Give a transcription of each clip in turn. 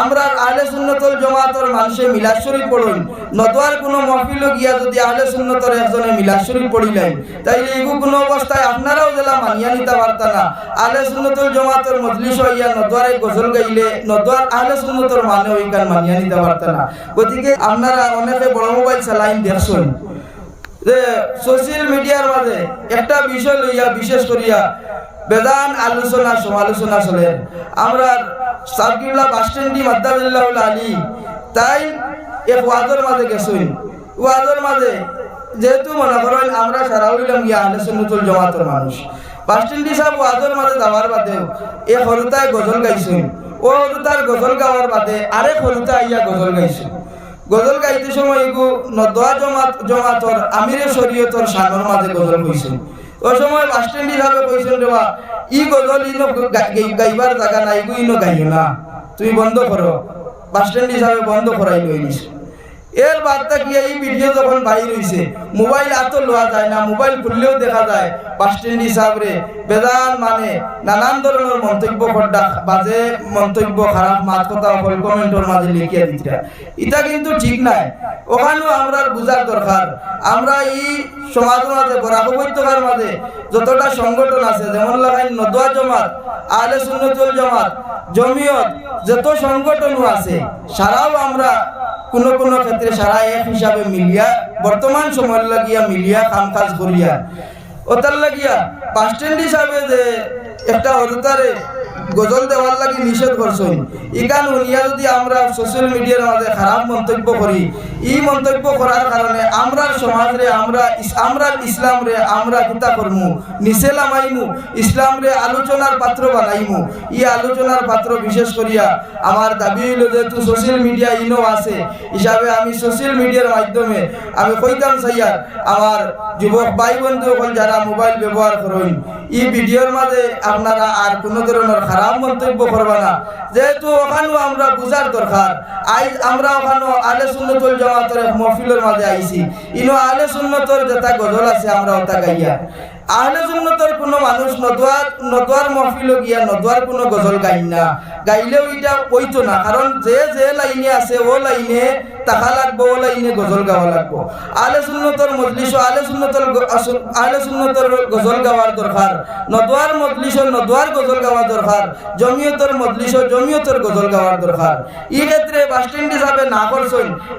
আমরা আহলে সুন্নতল জমাতর মানুষে মিলাদ শরীফ পড়ুন। নদওয়ার কোনো মহফিল গিয়া যদি আহলে সুন্নতর একজনে মিলাদ শরীফ পড়িলেন, তাইলে এগু কোনো অবস্থায় আপনারাও জেলা মানিয়া নিতে পারতা না। আহলে সুন্নতল জমাতর মজলিস হইয়া নদওয়ারে গজল গাইলে নদওয়ার আহলে সুন্নতর মানে ওইখান মানিয়া নিতে পারতা না। গতিকে আপনারা অনেকে বড় মোবাইল চালাইন দেখছেন। যে সোশ্যাল মিডিয়ার মাঝে একটা বিষয় লইয়া, বিশেষ করিয়া বেদান আলোচনা সমালোচনা চলে। আমরা সাবকিউল্লাহ বাস স্ট্যান্ডি মাদ্দাজুল্লাহ আলী, তাই এক ওয়াজের মাঝে গেছুন। ওয়াজের মাঝে যেহেতু মনে করেন আমরা সারা হইলাম গিয়া আহলে সুন্নতুল জমাতের মানুষ। বাস স্ট্যান্ডি সাহেব ওয়াজের মাঝে যাওয়ার বাদেও এ হরতায় গজল গাইছুন। ও হরতার গজল গাওয়ার বাদে আরেক হরতা আইয়া গজল গাইছুন। গজল গাইতে সময় গু নদোয়া জমাত, জমাতর, আমিরে শরীয়তর সাগর মাঝে গজল কইছেন। ওই সময় বাস স্ট্যান্ড হিসাবে কইছেন রে বা ই গজল ইনো গাই- গাইবার জায়গা নাই গু, ইনো গাইও না। তুমি বন্ধ করো। বাস স্ট্যান্ড হিসাবে বন্ধ করাই লই নিছে এর বার্তা কি, এই ভিডিও যখন বাইর হইছে মোবাইল এত লোয়া যায় না মোবাইল খুললেও দেখা যায় বাস স্ট্যান্ড হিসাবে বেদান মানে নানান ধরনের মন্তব্য করডা বাজে, মন্তব্য খারাপ মাত কথা সকল কমেন্টের মাঝে লিখিয়া দিতে এটা কিন্তু ঠিক নাই। ওখানেও আমরা বুঝার দরকার আমরা এই সমাজের মাঝে বরাবৈত্যকার মাঝে যতটা সংগঠন আছে, যেমন লাগাই নদুয়া জমাত, আহলে সুন্নতুল জমাত, জমিয়ত যত সংগঠনও আছে সারাও আমরা কোন কোন ক্ষেত্রে সারা এক হিসাবে মিলিয়া, বর্তমান সময় লাগিয়া মিলিয়া কাম কাজ করিয়া। ওটার লাগিয়া বাস স্ট্যান্ড হিসাবে যে একটা হরতারে গজল দেওয়ার লাগি নিষেধ করছেন। ইকান উনিয়া যদি আমরা সোশ্যাল মিডিয়ার মাঝে খারাপ মন্তব্য করি এই মন্তব্য করার কারণে আমরা সমাজরে, আমরা আমরা ইসলাম রে আমরা কিতা করমু, নিচে লামাইমু ইসলাম রে আলোচনার পাত্র বানাইমু। ই আলোচনার পাত্র বিশেষ করিয়া আমার দাবি হইল যেহেতু সোশ্যাল মিডিয়া ইনো আছে, হিসাবে আমি সোশ্যাল মিডিয়ার মাধ্যমে আমি কইতাম সাইয়ার আমার যুবক ভাই বন্ধু যারা মোবাইল ব্যবহার করেন এই ভিডিওর মাঝে আপনারা আর কোনো ধরনের খারাপ মন্তব্য করবা না। যেহেতু ওখানেও আমরা বুঝার দরকার। আইজ আমরা ওখানেও আলে সুন্নতুল জামাতের মহফিলের মাঝে আইছি। ইনো আলে সুন্নতর যেটা গজল আছে আমরা ওটা গাইয়া কোনো কোনো না। গাইলেও গজল গজল জমিয়তর মজলিস জমিয়তর গজল গাওয়ার দরকার ক্ষেত্রে বাস স্ট্যান্ড হিসাবে না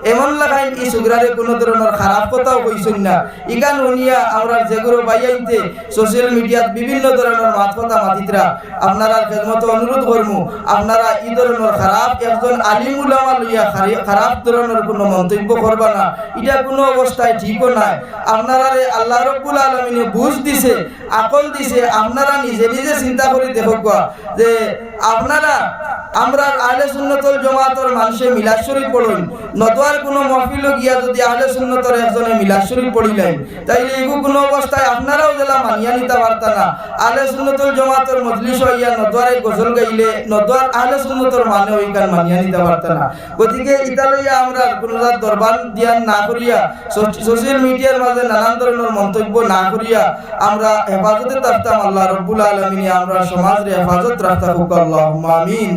এমন লাগাইন এই সুগ্রারে কোনো ধরনের খারাপ কথাও কইছেন না। ইগান উনিয়া আমরা যেগুলো বাইয়াইতে সোশ্যাল মিডিয়াত বিভিন্ন ধরনের মাত কথা মাতিতরা আপনারা খেদমত অনুরোধ করমু আপনারা এই ধরনের খারাপ একজন আলিম উলামা লইয়া খারাপ ধরনের কোনো মন্তব্য করবা না। এটা কোনো অবস্থায় ঠিকও নাই। আপনারা আল্লাহ রব্বুল আলমিনে বুঝ দিছে, আকল দিছে, আপনারা নিজে নিজে চিন্তা করে দেখো যে, আপনারা আমরা আহলে সুন্নতল জমাতর মানুষে মিলাদ শরীফ পড়ুন। নদওয়ার কোনো মহফিল গিয়া যদি আহলে সুন্নতর একজনে মিলাদ শরীফ পড়িলেন, তাইলে এগু কোনো অবস্থায় আপনারাও জেলা মানিয়া নিতে পারতা না। আহলে সুন্নতল জমাতর মজলিস হইয়া নদওয়ারে গজল গাইলে নদওয়ার আহলে সুন্নতর মানে ওইখান মানিয়া নিতে পারতা না। গতিকে ইতা লইয়া আমরা কোনো জাত দরবার দিয়ান না করিয়া সোশ্যাল মিডিয়ার মাঝে নানান ধরনের মন্তব্য না করিয়া আমরা হেফাজতে থাকতাম। আল্লাহ রব্বুল আলমিনী আমরা সমাজরে হেফাজত রাখতাম। আল্লাহ আমিন।